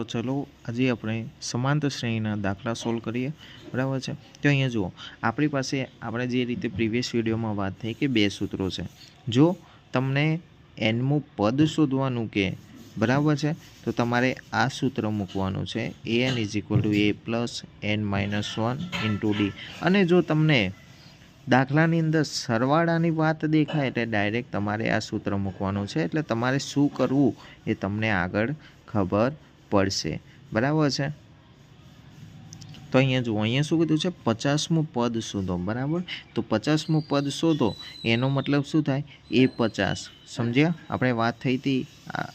તો ચલો આજે આપણે સમાંતર શ્રેણીના દાખલા સોલ્વ કરીએ. બરાબર છે? તો અહીંયા જુઓ, આપણી પાસે આપણે જે રીતે પ્રીવિયસ વિડીયોમાં વાત થઈ કે બે સૂત્રો છે. જો તમને એનમું પદ શોધવાનું કે, બરાબર છે? તો તમારે આ સૂત્ર મૂકવાનું છે A N is equal to A plus N minus one into D અને જો તમને દાખલાની અંદર સરવાળાની વાત દેખાય એટલે ડાયરેક્ટ તમારે આ સૂત્ર મૂકવાનું છે, એટલે તમારે શું કરવું એ તમને આગળ ખબર પડશે. બરાબર છે? તો અહીંયા જુઓ, અહીંયા શું કીધું છે? પચાસમું પદ શોધો, બરાબર? તો પચાસમું પદ શોધો, એનો મતલબ શું થાય? એ પચાસ. સમજ્યા? આપણે વાત થઈ હતી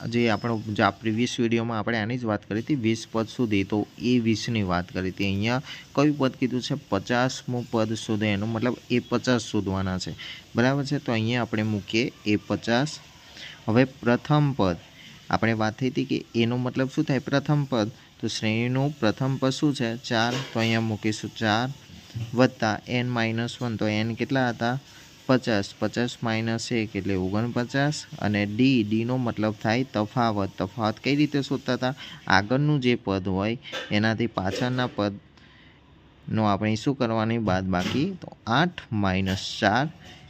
જે આપણો, જે પ્રીવિયસ વિડીયોમાં આપણે આની જ વાત કરી હતી, વીસ પદ સુધી. તો એ વીસની વાત કરી હતી. અહીંયા કયું પદ કીધું છે? પચાસમું પદ શોધો, એનો મતલબ એ પચાસ શોધવાના છે. બરાબર છે? તો અહીંયા આપણે મૂકીએ એ પચાસ. હવે પ્રથમ પદ. આપણે વાત થઈ હતી કે એનો મતલબ શું થાય? પ્રથમ પદ. તો શ્રેણીનું પ્રથમ પદ શું છે? ચાર. તો અહીંયા મૂકીશું ચાર વત્તા એન માઇનસ વન. તો એન કેટલા હતા? પચાસ. પચાસ માઇનસ એક એટલે ઓગણપચાસ. અને ડી, ડીનો મતલબ થાય તફાવત. તફાવત કઈ રીતે શોધતા હતા? આગળનું જે પદ હોય, એનાથી પાછળના પદનો આપણે શું કરવાની બાદ બાકી? તો આઠ માઇનસ ચાર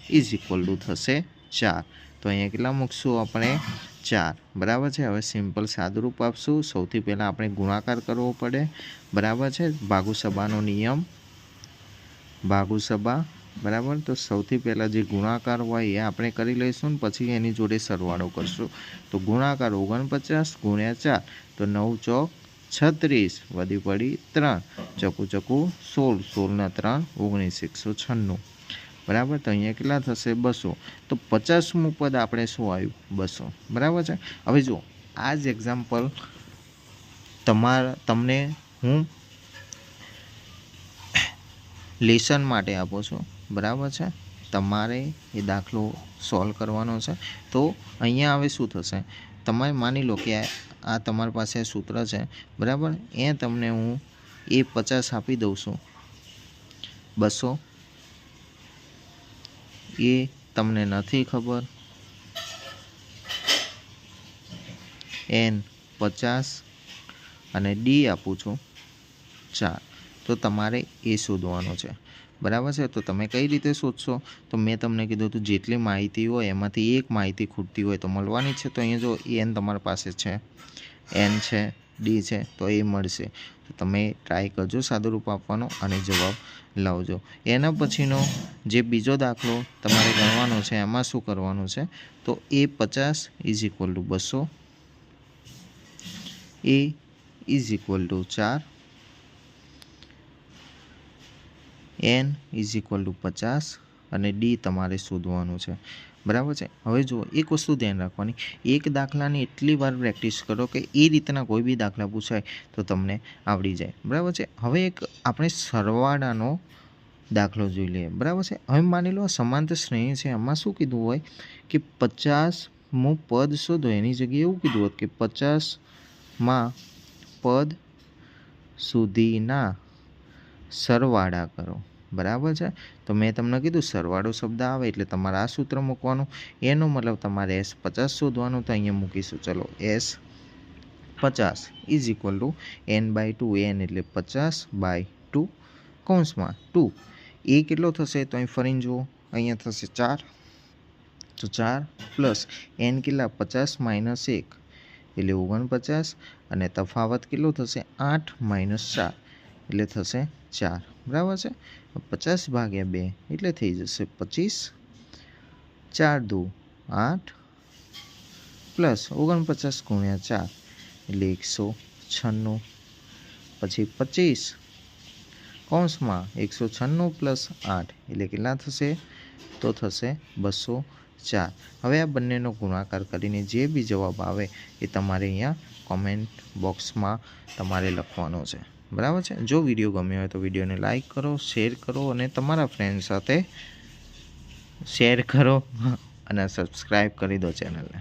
ઇઝ ઇક્વલ ટુ થશે ચાર. તો અહીંયા કેટલા મૂકશું આપણે? ચાર. બરાબર છે? હવે સિમ્પલ સાદુરૂપ આપશું. સૌથી પહેલાં આપણે ગુણાકાર કરવો પડે. બરાબર છે? ભાગુસભાનો નિયમ. ભાગુસભા. બરાબર? તો સૌથી પહેલાં જે ગુણાકાર હોય એ આપણે કરી લઈશું ને પછી એની જોડે સરવાળો કરશું. તો ગુણાકાર ઓગણપચાસ ગુણ્યા ચાર. તો નવ ચોક છત્રીસ. વધી પડી ત્રણ. ચકુ ચકુ સોળ. સોળના ત્રણ, ઓગણીસ એકસો છન્નું. બરાબર? તો અહીંયા કેટલા થશે? બસો. તો પચાસમું પદ આપણે શું આવ્યું? બસો. બરાબર છે? હવે જુઓ આ જ એક્ઝામ્પલ તમારા, તમને હું લેસન માટે આપું છું. બરાબર છે? તમારે એ દાખલો સોલ્વ કરવાનો છે. તો અહીંયા હવે શું થશે? તમારે માની લો કે આ તમારી પાસે સૂત્ર છે. બરાબર? એ તમને હું એ પચાસ આપી દઉં છું. બસો. એ તમને નથી ખબર? એન પચાસ અને ડી આપું છું ચાર. તો તમારે એ શોધવાનો છે. બરાબર છે? તો તમે કઈ રીતે શોધશો? તો મેં તમને કીધું હતું જેટલી માહિતી હોય એમાંથી એક માહિતી ખૂટતી હોય તો મળવાની છે. તો અહીંયા જો એન તમારી પાસે છે, એન છે ડી છે, તો એ મળશે. તો તમે ટ્રાય કરજો સાદુરૂપ આપવાનો અને જવાબ લાવજો. એના પછીનો જે બીજો દાખલો તમારે ગણવાનો છે, એમાં શું કરવાનું છે? તો એ પચાસ ઇઝ ઇક્વલ ટુ બસો એ ઇઝ ઇક્વલ ટુ ચાર એન ઇઝ ઇક્વલ ટુ પચાસ, અને ડી તમારે શોધવાનું છે. બરાબર છે? હવે જુઓ, એક વસ્તુ ધ્યાન રાખવાની, એક દાખલાની એટલી વાર પ્રેક્ટિસ કરો કે એ રીતના કોઈ બી દાખલા પૂછાય તો તમને આવડી જાય. બરાબર છે? હવે એક આપણે સરવાળાનો દાખલો જોઈ લઈએ. બરાબર છે? હવે માની લો સમાંતર શ્રેણી છે. એમાં શું કીધું હોય કે પચાસમું પદ શોધો. એની જગ્યાએ એવું કીધું હોત કે પચાસમાં પદ સુધીના સરવાળા કરો. બરાબર છે? તો મેં તમને કીધું સરવાળો શબ્દ આવે એટલે તમારે આ સૂત્ર મૂકવાનું. એનો મતલબ તમારે એસ પચાસ શોધવાનું તો અહીંયા મૂકીશું. ચલો, એસ પચાસ is equal to N by two N એટલે પચાસ બાય ટુ કૌંસમાં ટુ એ કેટલો થશે? તો અહીં ફરીને જુઓ, અહીંયા થશે ચાર. તો ચાર પ્લસ એન કેટલા? પચાસ માઇનસ એક. એટલે ઓગણપચાસ. અને તફાવત કેટલો થશે? આઠ માઇનસ ચાર. એટલે થશે ચાર. બરાબર છે? પચાસ ભાગ્યા બે એટલે થઈ જશે પચીસ. ચાર દુ આઠ પ્લસ ઓગણપચાસ ગુણ્યા ચાર એટલે એકસો છન્નું. પછી પચીસ. કૌંસમાં એકસો છન્નું પ્લસ આઠ એટલે કેટલા થશે? તો થશે બસો ચાર. હવે આ બંનેનો ગુણાકાર કરીને જે બી જવાબ આવે એ તમારે અહીંયા કોમેન્ટ બોક્સમાં તમારે લખવાનો છે. બરાબર છે? જો વીડિયો ગમ્યો હોય તો વિડીયોને લાઈક કરો શેર કરો અને તમારા ફ્રેન્ડ સાથે શેર કરો અને સબસ્ક્રાઈબ કરી દો ચેનલને